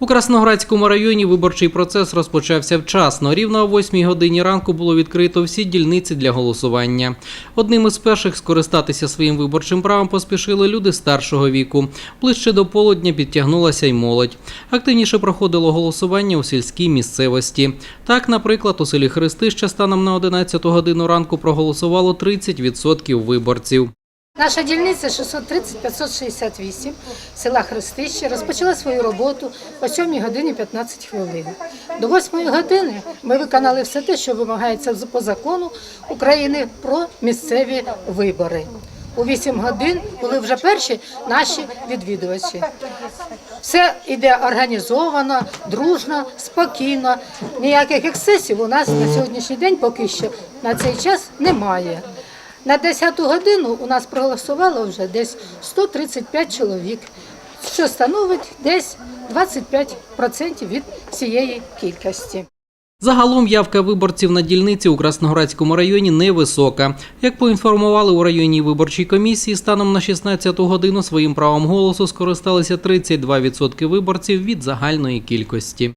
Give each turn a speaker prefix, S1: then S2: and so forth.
S1: У Красноградському районі виборчий процес розпочався вчасно. Рівно о 8 годині ранку було відкрито всі дільниці для голосування. Одним із перших скористатися своїм виборчим правом поспішили люди старшого віку. Ближче до полудня підтягнулася й молодь. Активніше проходило голосування у сільській місцевості. Так, наприклад, у селі Хрестища станом на 11 годину ранку проголосувало 30% виборців.
S2: Наша дільниця 630-568 села Хрестище розпочала свою роботу о 7 годині 15 хвилин. До 8 години ми виконали все те, що вимагається по закону України про місцеві вибори. У 8 годин були вже перші наші відвідувачі. Все йде організовано, дружно, спокійно. Ніяких ексцесів у нас на сьогоднішній день поки що на цей час немає. На 10 годину у нас проголосувало вже десь 135 чоловік, що становить десь 25% від цієї кількості.
S1: Загалом явка виборців на дільниці у Красноградському районі невисока. Як поінформували у районній виборчій комісії, станом на 16 годину своїм правом голосу скористалися 32% виборців від загальної кількості.